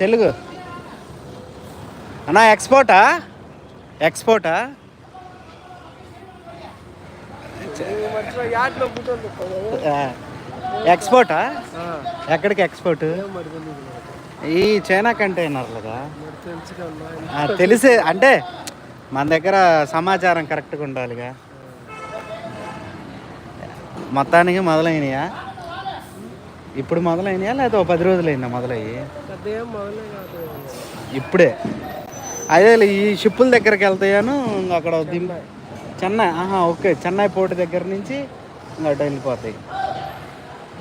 తెలుగు. అన్నా ఎక్స్పోర్టా? ఎక్స్పోర్టా? ఎక్స్పోర్టా? ఎక్కడికి ఎక్స్పోర్ట్? ఈ చైనా కంటైనర్లుగా మరి తెలిసే అంటే మన దగ్గర సమాచారం కరెక్ట్గా ఉండాలిగా. మొత్తానికి మొదలైనయా? ఇప్పుడు మొదలైనయా లేదా ఓ పది రోజులైందా మొదలయ్యి? ఇప్పుడే. అదే ఈ షిప్పుల దగ్గరికి వెళ్తాయాను ఇంక అక్కడ చెన్నై. ఆహా ఓకే చెన్నై పోర్ట్ దగ్గర నుంచి ఇంకా అటు వెళ్ళిపోతాయి.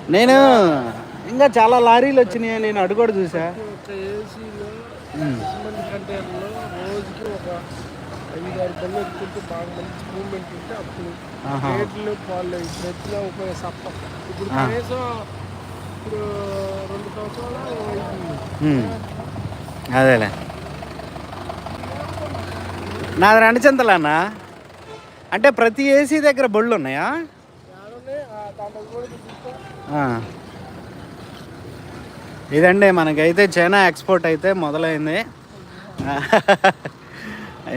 నేను ఇంకా చాలా లారీలు వచ్చినాయి నేను అడు కూడా చూసా. ఇప్పుడు. కనీసం అదేలే. నాది రెండు చింతలన్నా అంటే ప్రతి ఏసీ దగ్గర బళ్ళు ఉన్నాయా. ఇదండి మనకైతే చైనా ఎక్స్పోర్ట్ అయితే మొదలైంది.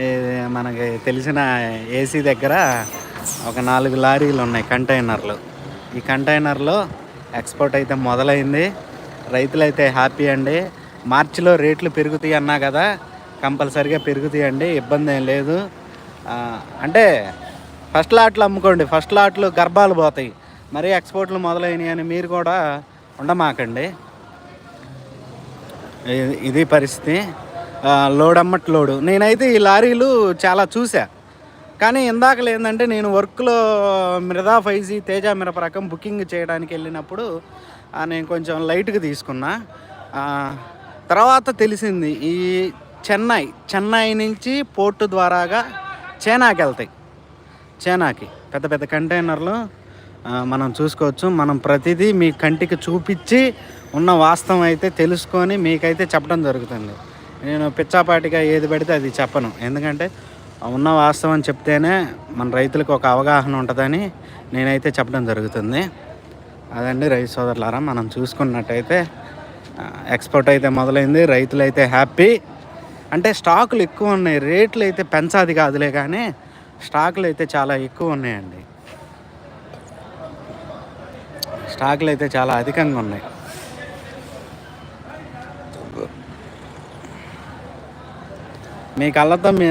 ఇది మనకి తెలిసిన ఏసీ దగ్గర ఒక నాలుగు లారీలు ఉన్నాయి కంటైనర్లు. ఈ కంటైనర్లో ఎక్స్పోర్ట్ అయితే మొదలైంది. రైతులైతే హ్యాపీ అండి. మార్చిలో రేట్లు పెరుగుతాయి అన్నా కదా కంపల్సరిగా పెరుగుతాయి అండి. ఇబ్బంది ఏం లేదు. అంటే ఫస్ట్ లాట్లు అమ్ముకోండి. ఫస్ట్ లాట్లు గర్భాలు పోతాయి. మరీ ఎక్స్పోర్ట్లు మొదలైనవి అని మీరు కూడా ఉండమాకండి. ఇది- పరిస్థితి. లోడ్ అమ్మట్ లోడు. నేనైతే ఈ లారీలు చాలా చూసా. కానీ ఇందాకలు ఏంటంటే నేను వర్క్లో మిరదా ఫైజీ తేజ మిరప రకం బుకింగ్ చేయడానికి వెళ్ళినప్పుడు నేను కొంచెం లైట్గా తీసుకున్నా. తర్వాత తెలిసింది ఈ చెన్నై చెన్నై నుంచి పోర్టు ద్వారాగా చైనాకి వెళ్తాయి. చైనాకి పెద్ద పెద్ద కంటైనర్లు మనం చూసుకోవచ్చు. మనం ప్రతిదీ మీ కంటికి చూపించి ఉన్న వాస్తవం అయితే తెలుసుకొని మీకైతే చెప్పడం జరుగుతుంది. నేను పిచ్చాపాటిగా ఏది పడితే అది చెప్పను. ఎందుకంటే ఉన్న వాస్తవం చెప్తేనే మన రైతులకు ఒక అవగాహన ఉంటుందని నేనైతే చెప్పడం జరుగుతుంది. అదండి రైతు సోదరులారా మనం చూసుకున్నట్టయితే ఎక్స్పోర్ట్ అయితే మొదలైంది రైతులు అయితే హ్యాపీ అంటే స్టాకులు ఎక్కువ ఉన్నాయి రేట్లు అయితే పెంచాది కాదులే కానీ స్టాకులు అయితే చాలా ఎక్కువ ఉన్నాయండి. స్టాకులు అయితే చాలా అధికంగా ఉన్నాయి. మీ కళ్ళతో మీ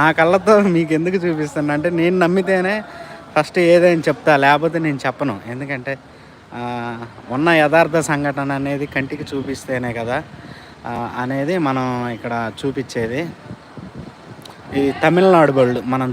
నా కళ్ళతో మీకు ఎందుకు చూపిస్తున్నా? అంటే నేను నమ్మితేనే ఫస్ట్ ఏదైనా చెప్తా లేకపోతే నేను చెప్పను. ఎందుకంటే ఉన్న యథార్థ సంఘటన అనేది కంటికి చూపిస్తేనే కదా అనేది మనం ఇక్కడ చూపించేది. ఈ తమిళనాడు బళ్ళు మనం